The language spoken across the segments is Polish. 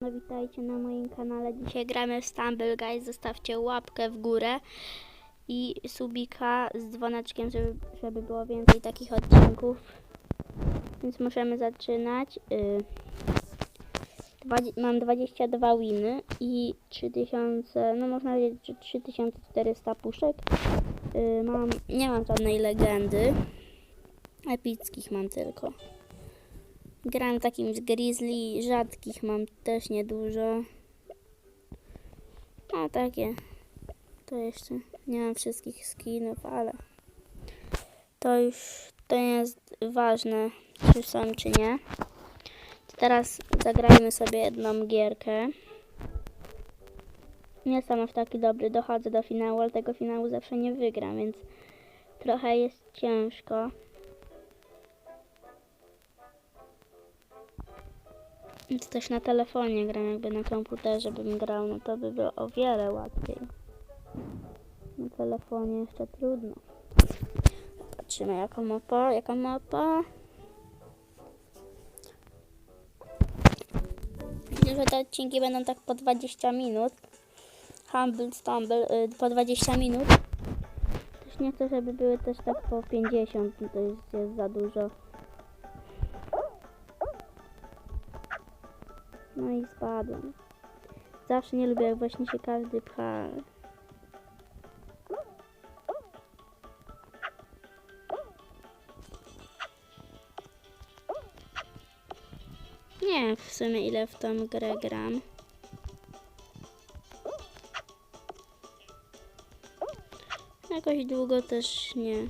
No witajcie na moim kanale. Dzisiaj gramy w Stumble Guys. Zostawcie łapkę w górę i subika z dzwoneczkiem, żeby, żeby było więcej takich odcinków. Więc możemy zaczynać. Y, mam 22 winy i 3000, no można powiedzieć, że 3400 puszek. Y, mam, nie mam żadnej legendy. Epickich mam tylko. Gram takim z Grizzly, rzadkich mam też niedużo. A takie. To jeszcze nie mam wszystkich skinów, ale to już to nie jest ważne, czy są, czy nie. Teraz zagrajmy sobie jedną gierkę. Nie jestem aż taki dobry, dochodzę do finału, ale tego finału zawsze nie wygram, więc trochę jest ciężko. Też na telefonie gram, jakby na komputerze bym grał, no to by było o wiele łatwiej. Na telefonie jeszcze trudno. Patrzymy jaką mapa, jaka mapa. Myślę, że te odcinki będą tak po 20 minut. Humble Stumble y, po 20 minut. Też nie chcę, żeby były też tak po 50, no to jest, jest za dużo. No i spadłem. Zawsze nie lubię, jak właśnie się każdy pcha. Nie w sumie ile w tą grę gram. Jakoś długo też nie.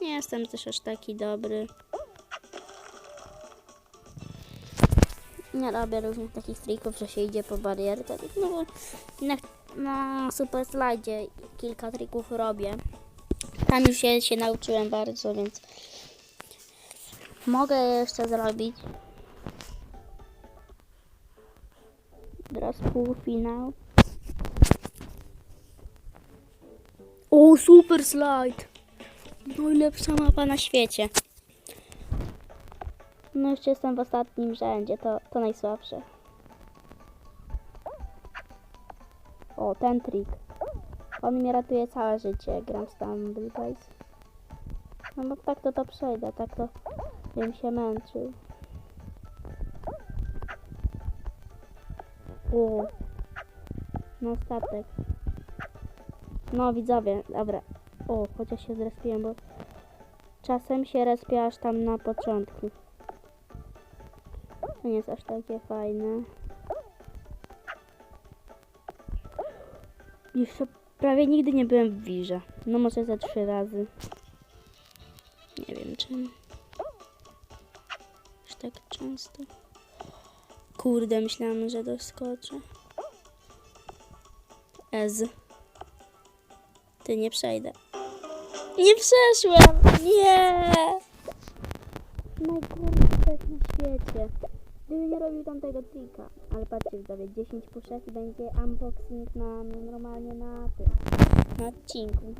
Nie jestem też aż taki dobry. Nie robię różnych takich trików, że się idzie po barierkę. No bo na, na super slajdzie kilka trików robię. Tam już się, się nauczyłem bardzo, więc mogę je jeszcze zrobić. Teraz półfinał. O, super slajd! Najlepsza mapa na świecie. No jeszcze jestem w ostatnim rzędzie, to, to najsłabsze. O, ten trik. On mi ratuje całe życie, gram w Stumble Guys. No bo tak to to przejdę, tak to bym się męczył. O, no statek. No widzowie, dobra. O, chociaż się zrespiłem, bo czasem się respię aż tam na początku. Nie jest aż takie fajne. Jeszcze prawie nigdy nie byłem w wirze. No może za trzy razy. Nie wiem czemu. Aż tak często. Kurde, myślałam, że doskoczę. Ez. Ty nie przejdę. Nie przeszłem! Nie! Najgorszy tak na świecie. Gdyby nie robił tamtego trika. Ale patrzcie, widzowie, 10 puszek i będzie unboxing na, no, normalnie na tym, na odcinku.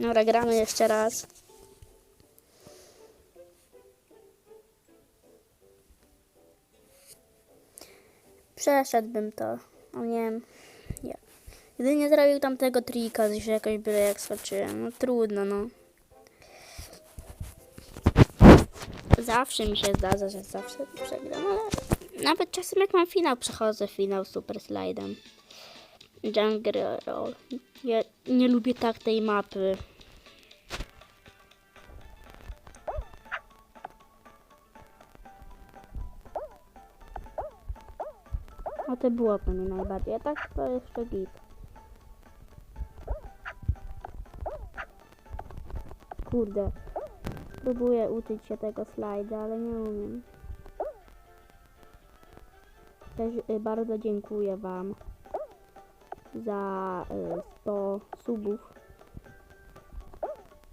Dobra, gramy jeszcze raz. Przeszedłbym to. O nie wiem. Nie. Gdy nie zrobił tamtego trika, że jakoś byle jak skoczyłem. No trudno, no. Zawsze mi się zdarza, że zawsze przegram, ale nawet czasem jak mam finał, przechodzę finał super slajdem. Jungle Roll. Ja nie lubię tak tej mapy. A to było to mnie najbardziej, a tak to jeszcze git. Kurde. Próbuję uczyć się tego slajda, ale nie umiem. Też y, bardzo dziękuję Wam za y, 100 subów.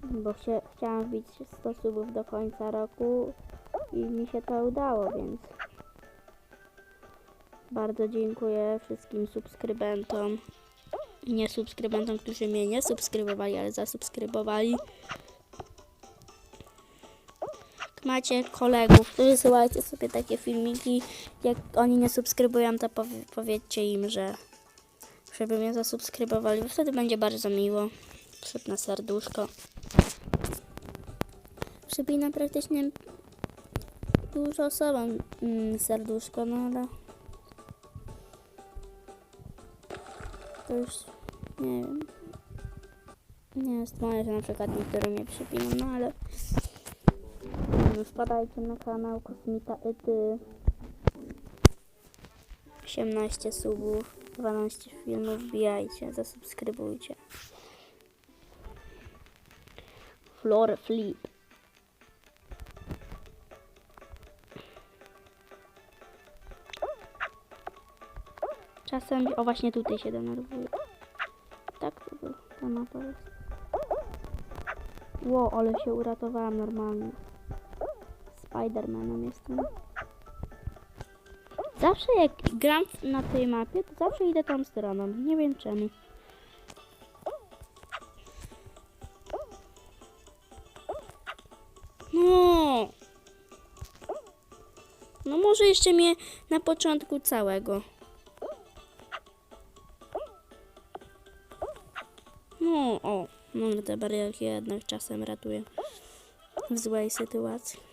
Bo się, chciałam wbić 100 subów do końca roku i mi się to udało, więc bardzo dziękuję wszystkim subskrybentom nie subskrybentom, którzy mnie nie subskrybowali, ale zasubskrybowali. Macie kolegów, to wysyłajcie sobie takie filmiki. Jak oni nie subskrybują, to powie, powiedzcie im, że żeby mnie zasubskrybowali, bo wtedy będzie bardzo miło. Przypnę serduszko. Przypinam praktycznie dużo osobom mm, serduszko, no ale to już nie wiem. Nie jest moje, że na przykład niektóre mnie przypiną, no ale mm, wpadajcie na kanał Kosmita Ety. 18 subów, 12 filmów, wbijajcie, zasubskrybujcie. Floor Flip. Czasem, o właśnie tutaj się denerwuję. Tak to był, ta mapa jest. Ło, ale się uratowałam normalnie. Spidermanem jestem. Zawsze jak gram na tej mapie, to zawsze idę tą stroną. Nie wiem czemu. No. No może jeszcze mnie na początku całego. No, o. No te barierki jednak czasem ratuję w złej sytuacji.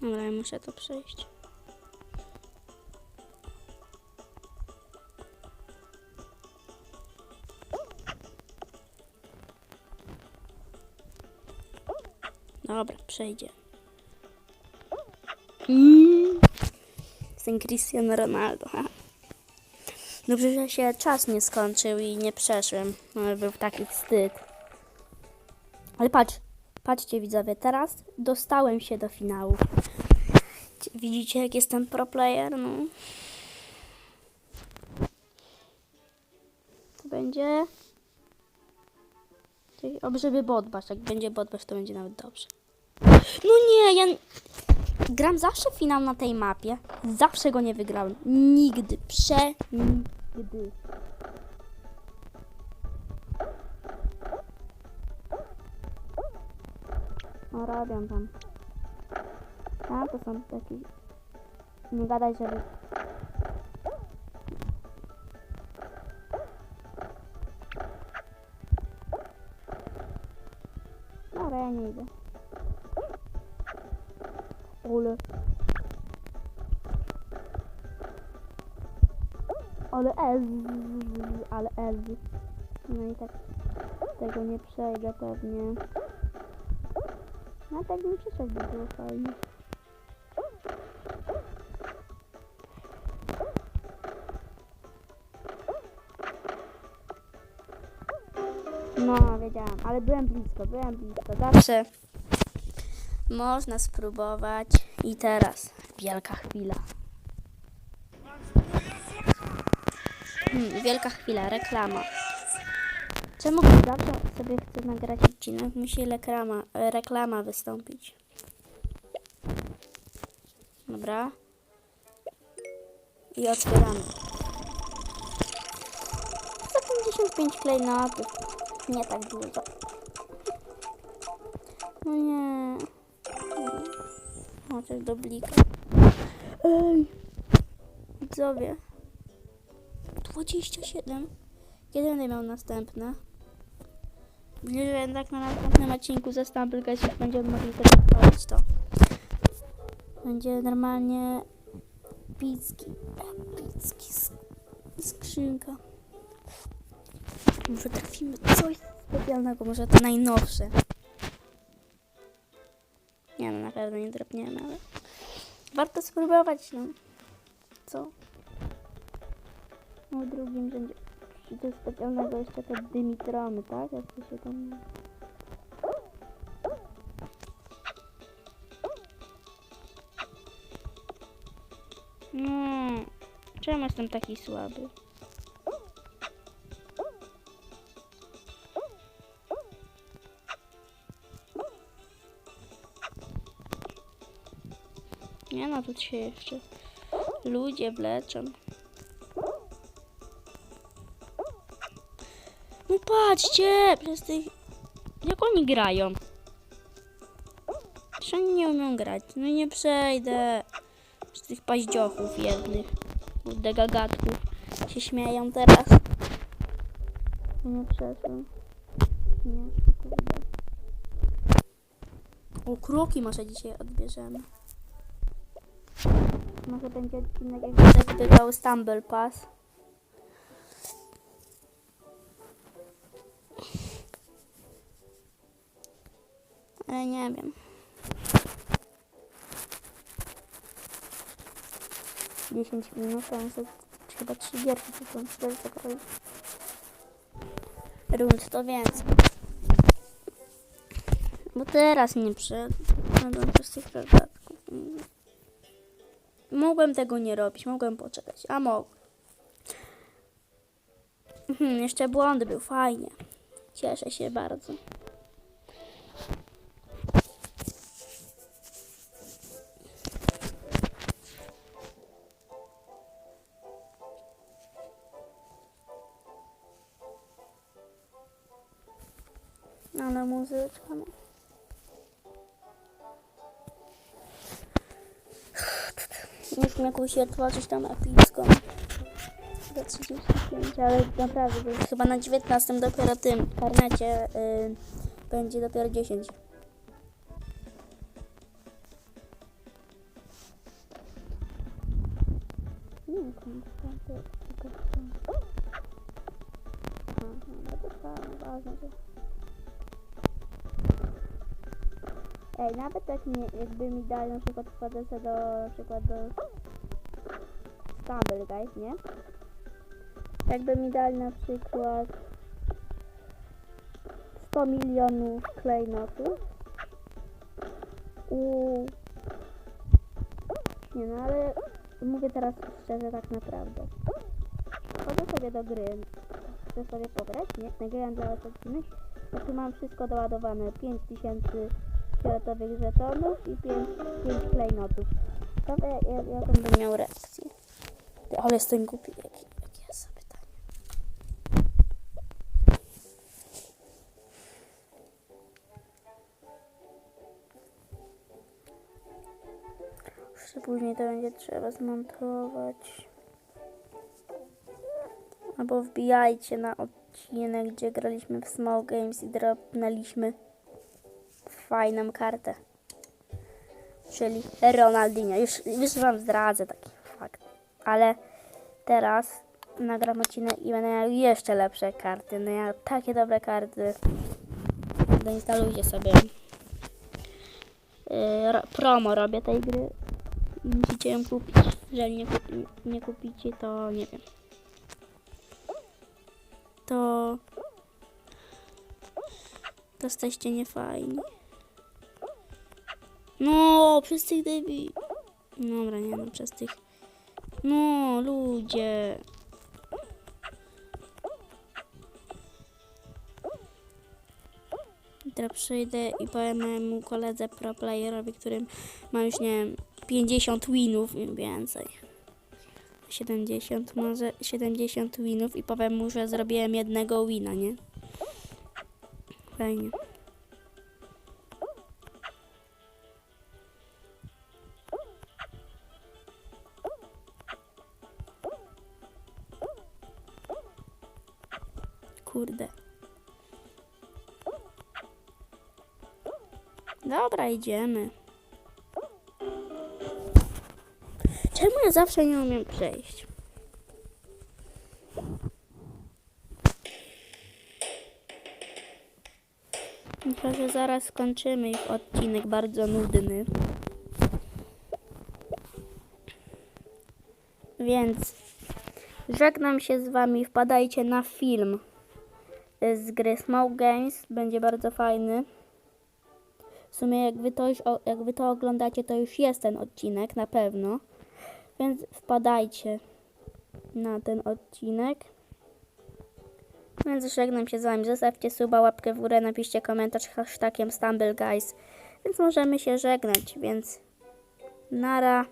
Dobra, ja muszę to przejść. Dobra, przejdzie. Mm. Cristiano Ronaldo. haha. Dobrze, że się czas nie skończył i nie przeszłem. No, był taki wstyd. Ale patrz, patrzcie widzowie, teraz dostałem się do finału. Widzicie, jak jestem pro player? No. To będzie... Żeby botbasz. Jak będzie botbasz, to będzie nawet dobrze. No nie, ja... Gram zawsze finał na tej mapie. Zawsze go nie wygrałem. Nigdy. Przenigdy. No robią tam. A, to są taki... Nie gadaj, żeby... Dobra, ja nie idę. Ole. Ale ale ez. No i tak tego nie przejdę pewnie. No tak mi przyszedł, by było fajnie. No, wiedziałam, ale byłem blisko, byłem blisko. Zawsze można spróbować. I teraz wielka chwila. Hmm, wielka chwila, reklama. Czemu zawsze sobie chcę nagrać odcinek? Musi reklama, reklama wystąpić. Dobra. I otwieramy. 155 klejnotów. Nie tak dużo. No nie. To jest do blika. Ej. Widzowie. 27. Kiedy będę miał następne? Że jednak na następnym odcinku ze Stumble Guys już będziemy mogli też odpalić to. Będzie normalnie pizki. Pizki. sk- Skrzynka. Może trafimy coś specjalnego, może to najnowsze. Nie no, na pewno nie drapniemy, ale warto spróbować, no. Co? No drugim będzie coś specjalnego jeszcze te dymitromy, tak? Jak to się tam... No, czemu jestem taki słaby? Nie no, tu się jeszcze ludzie wleczą. Patrzcie, przez tych... Jak oni grają? Przecież oni nie umieją grać. No nie przejdę. Z tych paździochów jednych. Kurde gagatków. Się śmieją teraz. Nie przeszłem. Nie, kurde. O, kruki może dzisiaj odbierzemy. Może będzie odcinek, jak będę zbierał Stumble Pass. Nie wiem. Dziesięć minut, to jest chyba trzy gierki, to są cztery cokolwiek. Rund to więcej. Bo teraz nie przeszedłem przez tych dodatków. Mogłem tego nie robić, mogłem poczekać, a mogłem. Mhm, jeszcze błąd był, fajnie. Cieszę się bardzo. Ale muzyczka, no. Mnie kusi otworzyć tam epicką. Do 35, ale naprawdę, chyba na 19 dopiero tym karnecie y, będzie dopiero 10. Nie Ej, nawet jak nie, jakby mi dali na przykład wchodzę do, na przykład do Stumble Guys, nie? Jakby mi dali na przykład 100 milionów klejnotów. U... Nie no, ale mówię teraz szczerze tak naprawdę. Wchodzę sobie do gry. Chcę sobie pograć, nie? Nagrałem dla odcinek. Ja tu mam wszystko doładowane. 5000 fioletowych żetonów i 5, 5 klejnotów. Ciekawe jak, jak, jaką bym miał reakcję. Ale jestem głupi. Jaki, jakie jest zapytanie? Jeszcze później to będzie trzeba zmontować. Albo wbijajcie na odcinek, gdzie graliśmy w Small Games i dropnęliśmy fajną kartę. Czyli Ronaldinho. Już, już wam zdradzę taki fakt. Ale teraz nagram odcinek i będę miał jeszcze lepsze karty. No ja takie dobre karty. Doinstalujcie sobie. Yy, ro- promo robię tej gry. Musicie ją kupić. Jeżeli nie, kupi, nie kupicie, to nie wiem. To... To jesteście niefajni. No, przez tych debi. Dobra, nie no, przez tych. No, ludzie. Teraz przyjdę i powiem mojemu koledze pro playerowi, którym ma już, nie wiem, 50 winów i więcej. 70, może 70 winów i powiem mu, że zrobiłem jednego wina, nie? Fajnie. Kurde. Dobra, idziemy. Czemu ja zawsze nie umiem przejść? Myślę, że zaraz skończymy ich odcinek bardzo nudny. Więc żegnam się z wami. Wpadajcie na film z gry Smoke Games. Będzie bardzo fajny. W sumie jak wy, to już, jak wy to oglądacie, to już jest ten odcinek na pewno. Więc wpadajcie na ten odcinek. Więc żegnam się z wami. Zostawcie suba, łapkę w górę, napiszcie komentarz hashtagiem StumbleGuys. Więc możemy się żegnać, więc nara.